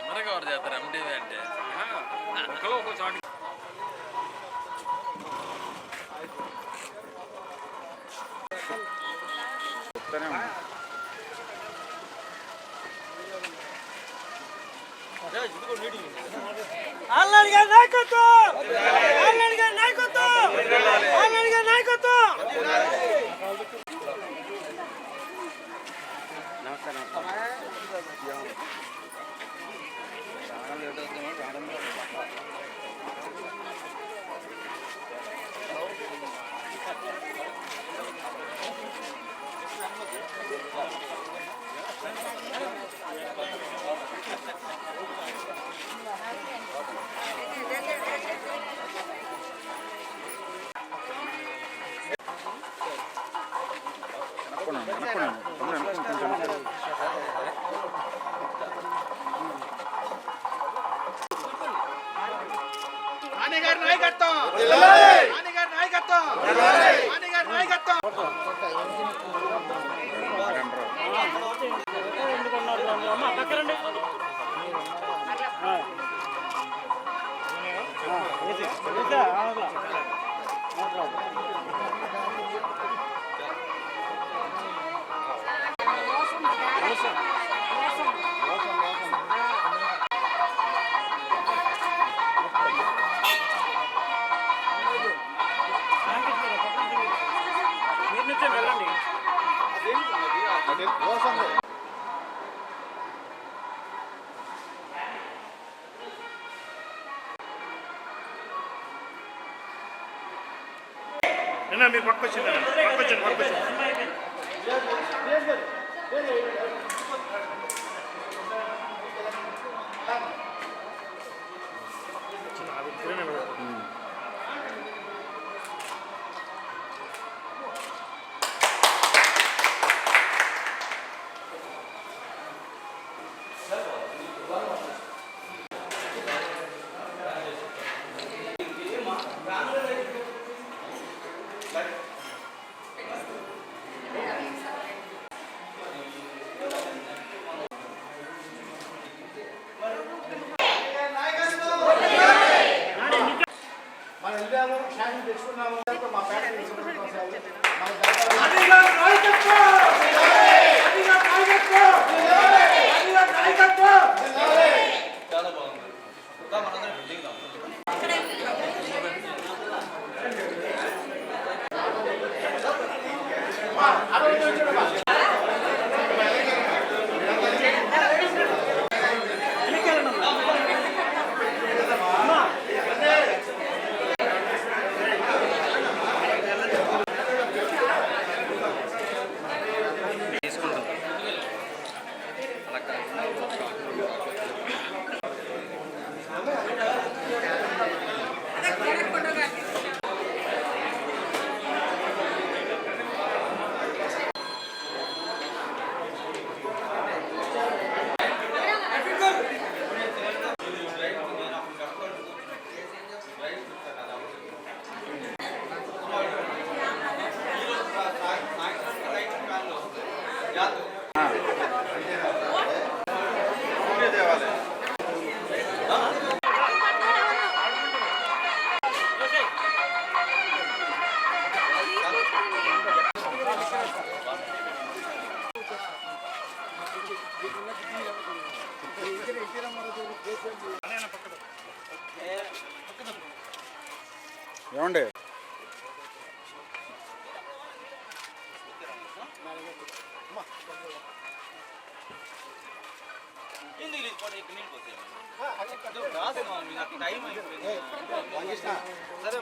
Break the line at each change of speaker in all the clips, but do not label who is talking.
అందరూ కవర్ చేస్తారు ఎంటీవీ అంటే
ఒకరు ఒకసారి
ఆన్లైన్ గా నాయకత్వం నాయకత్వం! ఆన్లైన్ నాయకత్వం!
నాని
నిన్న మీరు పట్టుకొచ్చింది పట్టుకొచ్చింది పట్టుకొచ్చింది
మనం
ఏమండి?
టైం అయిపోయింది. సరే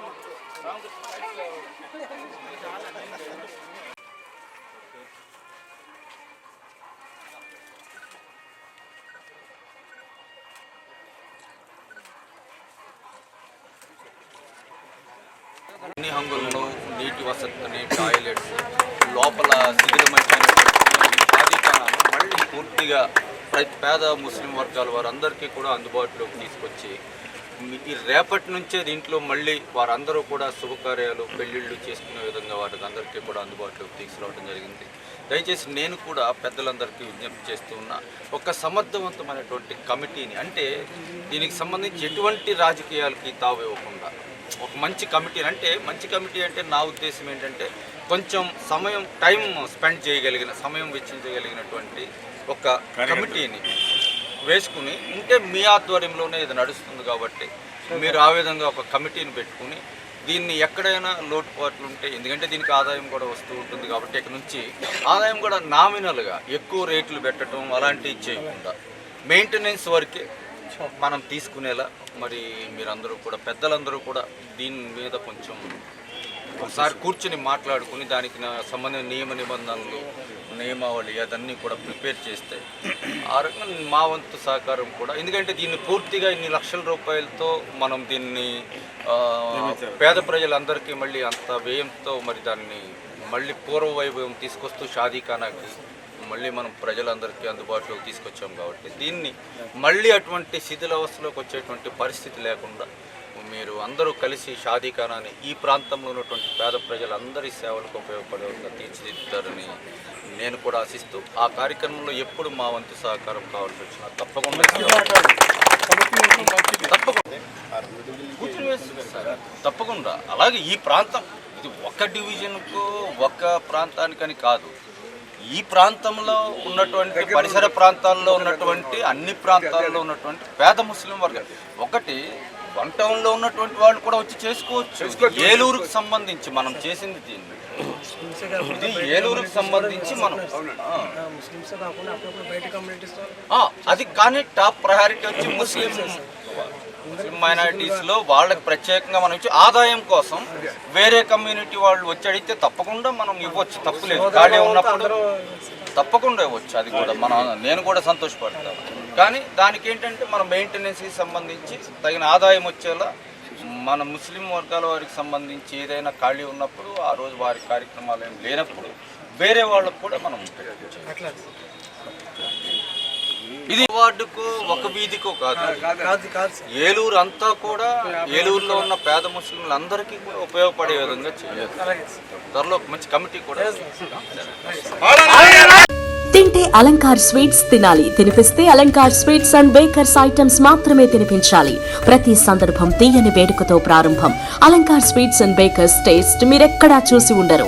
అన్ని హంగుల్లో నీటి వసతిని టాయిలెట్స్ లోపల శిథిలమైపోయిన మళ్ళీ పూర్తిగా
ప్రతి పేద ముస్లిం వర్గాల వారందరికీ కూడా అందుబాటులోకి తీసుకొచ్చి ఈ రేపటి నుంచే దీంట్లో మళ్ళీ వారందరూ కూడా శుభకార్యాలు పెళ్ళిళ్ళు చేసుకునే విధంగా వారికి అందరికీ కూడా అందుబాటులోకి తీసుకురావడం జరిగింది. దయచేసి నేను కూడా పెద్దలందరికీ విజ్ఞప్తి చేస్తూ ఉన్నా ఒక సమర్థవంతమైనటువంటి కమిటీని అంటే దీనికి సంబంధించి ఎటువంటి రాజకీయాలకి తావు ఇవ్వకుండా ఒక మంచి కమిటీ అంటే మంచి కమిటీ అంటే నా ఉద్దేశం ఏంటంటే కొంచెం సమయం టైం స్పెండ్ చేయగలిగిన సమయం వెచ్చించగలిగినటువంటి ఒక కమిటీని వేసుకుని ఉంటే మీ ఆధ్వర్యంలోనే ఇది నడుస్తుంది కాబట్టి మీరు ఆ విధంగా ఒక కమిటీని పెట్టుకుని దీన్ని ఎక్కడైనా లోటుపాట్లు ఉంటే ఎందుకంటే దీనికి ఆదాయం కూడా వస్తూ ఉంటుంది కాబట్టి ఇక్కడ నుంచి ఆదాయం కూడా నామినల్గా ఎక్కువ రేట్లు పెట్టడం అలాంటివి చేయకుండా మెయింటెనెన్స్ వరకే మనం తీసుకునేలా మరి మీరందరూ కూడా పెద్దలందరూ కూడా దీని మీద కొంచెం ఒకసారి కూర్చుని మాట్లాడుకుని దానికి సంబంధించిన నియమ నిబంధనలు నియమావళి అదన్నీ కూడా ప్రిపేర్ చేస్తే ఆ రకంగా మా వంతు సహకారం కూడా ఎందుకంటే దీన్ని పూర్తిగా ఇన్ని లక్షల రూపాయలతో మనం దీన్ని పేద ప్రజలందరికీ మళ్ళీ అంత వ్యయంతో మరి దాన్ని మళ్ళీ పూర్వ వైభవం తీసుకొస్తూ షాదీఖానాకి మళ్ళీ మనం ప్రజలందరికీ అందుబాటులోకి తీసుకొచ్చాం కాబట్టి దీన్ని మళ్ళీ అటువంటి శిథిలావస్థలోకి వచ్చేటువంటి పరిస్థితి లేకుండా మీరు అందరూ కలిసి షాదీఖానాన్ని ఈ ప్రాంతంలో ఉన్నటువంటి పేద ప్రజలందరి సేవలకు ఉపయోగపడేలా తీర్చిదిద్దుతారని నేను కూడా ఆశిస్తూ ఆ కార్యక్రమంలో ఎప్పుడు మా వంతు సహకారం కావాల్సి వచ్చిన తప్పకుండా తప్పకుండా తప్పకుండా. అలాగే ఈ ప్రాంతం ఇది ఒక డివిజన్కు ఒక ప్రాంతానికని కాదు. ఈ ప్రాంతంలో ఉన్నటువంటి పరిసర ప్రాంతాల్లో ఉన్నటువంటి అన్ని ప్రాంతాల్లో ఉన్నటువంటి పేద ముస్లిం వర్గం. ఒకటి వన్ టౌన్లో ఉన్నటువంటి వాళ్ళు కూడా వచ్చి చేసుకోవచ్చు. ఏలూరుకు సంబంధించి మనం చేసింది దీన్ని. ఇది ఏలూరుకు సంబంధించి మనం ఆ.
ముస్లిమ్స్ కాకుండా అప్పుడప్పుడు బయట కమ్యూనిటీస్
ఆ, అది కానీ టాప్ ప్రయారిటీ వచ్చి ముస్లిం ముస్లిం మైనారిటీస్లో వాళ్ళకి ప్రత్యేకంగా మనం ఇచ్చి ఆదాయం కోసం వేరే కమ్యూనిటీ వాళ్ళు వచ్చి అడిగితే తప్పకుండా మనం ఇవ్వచ్చు. తప్పులేదు ఖాళీ ఉన్నప్పుడు తప్పకుండా ఇవ్వచ్చు. అది కూడా మనం నేను కూడా సంతోషపడతాను. కానీ దానికి ఏంటంటే మన మెయింటెనెన్స్కి సంబంధించి తగిన ఆదాయం వచ్చేలా మన ముస్లిం వర్గాల వారికి సంబంధించి ఏదైనా ఖాళీ ఉన్నప్పుడు ఆ రోజు వారి కార్యక్రమాలు ఏం లేనప్పుడు వేరే వాళ్ళకు కూడా మనం ఇది వార్డుకు ఒక వీధికో కాదు.
కాదు కాదు సార్.
ఏలూరు అంతా కూడా ఏలూరులో ఉన్న పేద ముస్లింలందరికీ కూడా ఉపయోగపడే విధంగా చేయాలి త్వరలో ఒక మంచి కమిటీ కూడా
తింటే అలంకార్ స్వీట్స్ తినాలి. తినిపిస్తే Alankar sweets and bakers items మాత్రమే తినిపించాలి. ప్రతి సందర్భం తీయని వేడుకతో ప్రారంభం. Alankar sweets and bakers taste మీరెక్కడా చూసి ఉండరు.